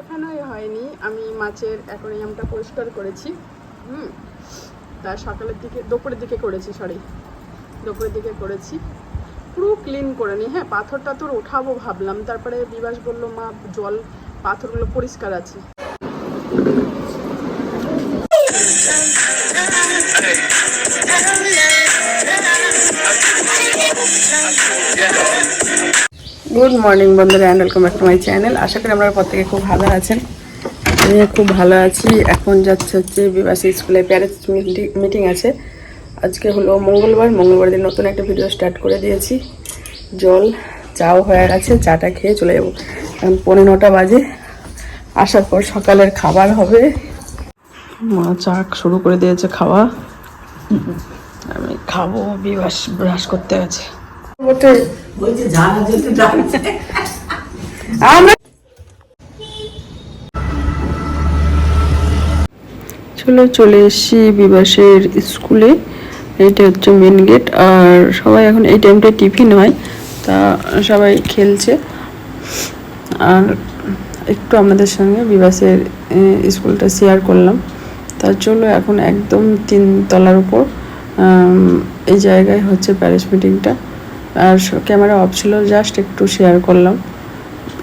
দেখানোই হয়নি। আমি মাছের অ্যাকোরিয়ামটা পরিষ্কার করেছি। হুম। তা সকালের দিকে, দুপুরের দিকে করেছি সরি দুপুরের দিকে করেছি। পুরো ক্লিন করে নি। হ্যাঁ পাথর টাথর ওঠাবো ভাবলাম। তারপরে বিবাস বলল, মা, জল, পাথরগুলো পরিষ্কার আছে। গুড মর্নিং বন্ধুরা and welcome back to my channel আশা করি আপনারা প্রত্যেকে খুব ভালো আছেন। আমি খুব ভালো আছি। এখন যাচ্ছে হচ্ছে বিবাসী স্কুলে প্যারেন্টস মিটিং আছে। আজকে হলো মঙ্গলবার। মঙ্গলবার দিন নতুন একটা ভিডিও স্টার্ট করে দিয়েছি। জল, চাও হয়ে গেছে, চাটা খেয়ে চলে যাব। এখন পনেরো নটা বাজে। আসার পর সকালের খাবার হবে। মা চা শুরু করে দিয়েছে খাওয়া। আমি খাব, বিবাস ব্রাশ করতে আছে। বটে। জানা যেতে ডাকছে আমরা চলো চলে এসেছি বিবাসের স্কুলে। এটা হচ্ছে মেন গেট আর সবাই এখন এই টাইমটা টিফিন হয় তা সবাই খেলছে। আর একটু আপনাদের সঙ্গে বিবাসের স্কুলটা শেয়ার করলাম। তার চলো এখন একদম তিন তলার উপর এই জায়গায় হচ্ছে প্যারিস মিটিংটা আর ক্যামেরা অফ ছিল জাস্ট একটু শেয়ার করলাম।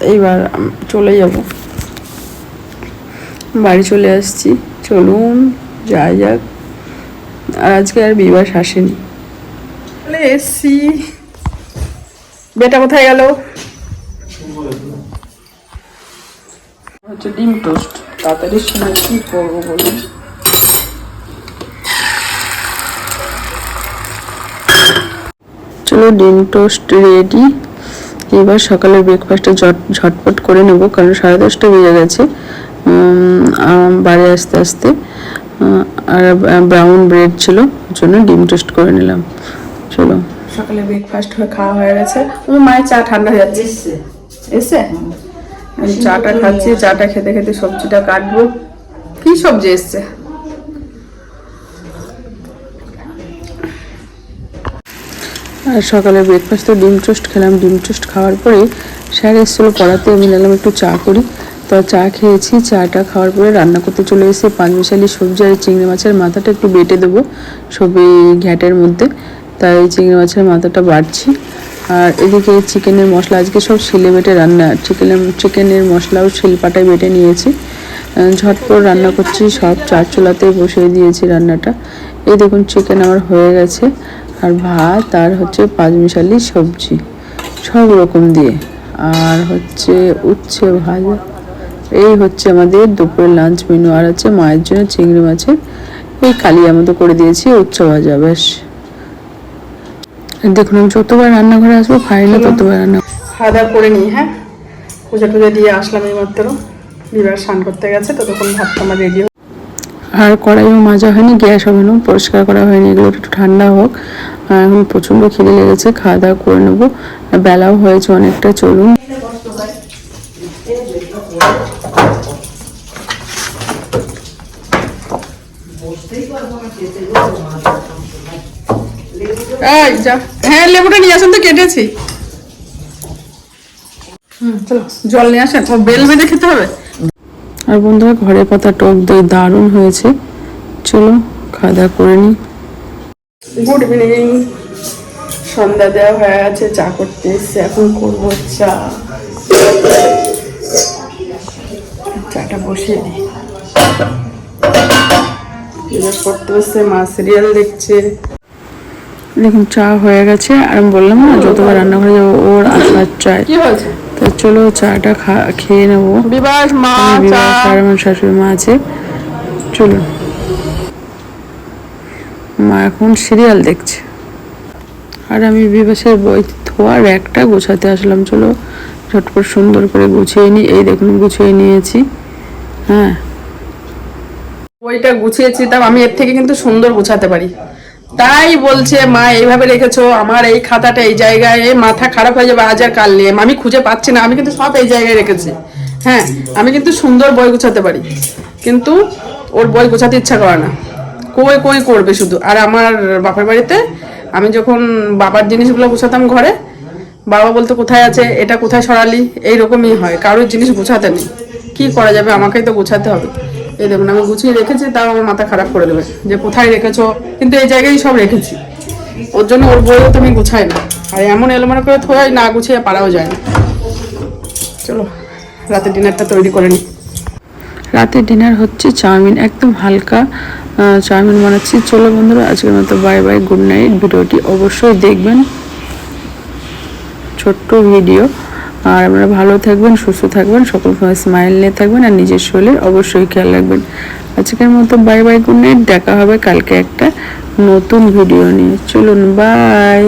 এইবার চলে যাব। বাড়ি চলে আসছি। চলুন, যাই যাক। আর আজকে আর বিবাস আসেনি। এসছি। বেটা কোথায় গেল? হচ্ছে ডিম টোস্ট। তাড়াতাড়ি সময় কি করব বলুন? চলো ডিম টোস্ট রেডি এবার সকালের ব্রেকফাস্টটা ঝটপট করে নেব কারণ সাড়ে দশটা বেজে গেছে। বাড়ি আসতে আসতে আর ব্রাউন ব্রেড ছিল ওর জন্য ডিম টোস্ট করে নিলাম। চলো। সকালে ব্রেকফাস্ট হয়ে খাওয়া হয়ে গেছে। আমার মায়ের চা ঠান্ডা হয়ে যাচ্ছে। এসছে। এসে আমি চাটা খাচ্ছি চাটা খেতে খেতে সবজিটা কাটবো। কি সবজি এসছে? আর সকালে ব্রেকফাস্ট ডিম টোস্ট খেলাম। ডিম টোস্ট খাওয়ার পরে স্যার এসেছিল পড়াতে, আমি নিলাম একটু চা করি। তো চা খেয়েছি, চাটা খাওয়ার পরে রান্না করতে চলে এসে পাঁচমিশালি সবজি আর চিংড়ি মাছের মাথাটা একটু বেটে দেবো সবই ঘ্যাটের মধ্যে। তাই চিংড়ি মাছের মাথাটা বাড়ছি আর এদিকে চিকেনের মশলা, আজকে সব শিলে বেটে রান্না। চিকেনের চিকেনের মশলাও শিলপাটায় বেটে নিয়েছি। ঝটপট রান্না করছি, সব চার চুলাতে বসিয়ে দিয়েছি রান্নাটা। এই দেখুন, চিকেন আমার হয়ে গেছে। আর ভাত আর হচ্ছে পাঁচমিশালি সবজি সব রকম দিয়ে। আর হচ্ছে উচ্ছে ভাজা। এই হচ্ছে আমাদের দুপুরের লাঞ্চ মেনু আর হচ্ছে মায়ের জন্য চিংড়ি মাছের এই কালিয়া মতো করে দিয়েছি উচ্ছে ভাজা বেশ দেখুন আমি যতবার রান্নাঘরে আসব ফাইনাল ততবার রান্না খাওয়া দাওয়া করে নিই হ্যাঁ? পূজা টুজা দিয়ে আসলাম এই মাত্র বিবার স্নান করতে গেছে ততক্ষণ ভাতটা আমার রেডি আর কড়াইও মাজা হয়নি, গ্যাস না, পরিষ্কার করা হয়নি, এগুলো একটু ঠান্ডা হোক। আর এখন প্রচণ্ড খিদে লেগেছে খাওয়া দাওয়া করে নেব। বেলাও হয়েছে অনেকটা, চলুন। হ্যাঁ লেবুটা নিয়ে তো, কেটেছি। চলো, জল নিয়ে আসেন। বেল বেঁধে খেতে হবে? আর বন্ধুরা ঘরে পাতা টক দই দারুণ হয়েছে। চলো খাওয়া দাওয়া করে নিই। গুড ইভিনিং সন্ধ্যা দেওয়া হয়ে গেছে চা করতে এসছে এখন করব চা। চাটা বসিয়ে দিই। করতে বসছে মা সিরিয়াল দেখছে। দেখুন চা হয়ে গেছে আর আমি বললাম না যতবার রান্নাঘরে যাব ওর আসার চাই। কি হয়েছে? তো চলো চাটা খেয়ে নেব। বিবাস মা আর আমার শাশুড়ি মা আছে। চলুন মা এখন সিরিয়াল দেখছে। আর আমি বিবাসের বই ধোয়ার একটা গোছাতে আসলাম। চলো ঝটপট সুন্দর করে গুছিয়ে নিই এই দেখুন গুছিয়ে নিয়েছি। হ্যাঁ। বইটা গুছিয়েছি তাও আমি এর থেকে কিন্তু সুন্দর গুছাতে পারি। তাই বলছে, মা, এইভাবে রেখেছো, আমার এই খাতাটা এই জায়গায় মাথা খারাপ হয়ে যাবে, আজ আর কাল নিয়ে আমি খুঁজে পাচ্ছি না, আমি কিন্তু সব এই জায়গায় রেখেছি। হ্যাঁ আমি কিন্তু সুন্দর বই গুছাতে পারি, কিন্তু ওর বই গোছাতে ইচ্ছা করে না। কই কই করবে শুধু? আর আমার বাপের বাড়িতে আমি যখন বাবার জিনিসগুলো গুছাতাম ঘরে, বাবা বলতো, কোথায় আছে? এটা কোথায় সরালি? এইরকমই হয়, কারোর জিনিস গুছাতে নেই। কি করা যাবে? আমাকেই তো গোছাতে হবে। এই দেখুন, আমি গুছিয়ে রেখেছি, তাও আমার মাথা খারাপ করে দেবে। যে কোথায় রেখেছো? কিন্তু এই জায়গায় সব রেখেছি। ওর জন্য ওর বইও তো আমি গুছাই না আর এমন এলোমেলো করে থোয়াই না গুছিয়ে পারাও যায় না। চলো রাতে ডিনারটা তৈরি করে নিই। রাতে ডিনার হচ্ছে চাউমিন, একদম হালকা চাউমিন বানাচ্ছি। চলো বন্ধুরা, আজকের মতো বাই বাই গুড নাইট ভিডিওটি অবশ্যই দেখবেন। ছোট্ট ভিডিও আর আপনারা ভালো থাকবেন, সুস্থ থাকবেন, সকল স্মাইল নিয়ে থাকবেন আর নিজের শরীরের অবশ্যই খেয়াল রাখবেন। আজকের মতো বাই বাই গুড নাইট দেখা হবে কালকে একটা নতুন ভিডিও নিয়ে। চলুন বাই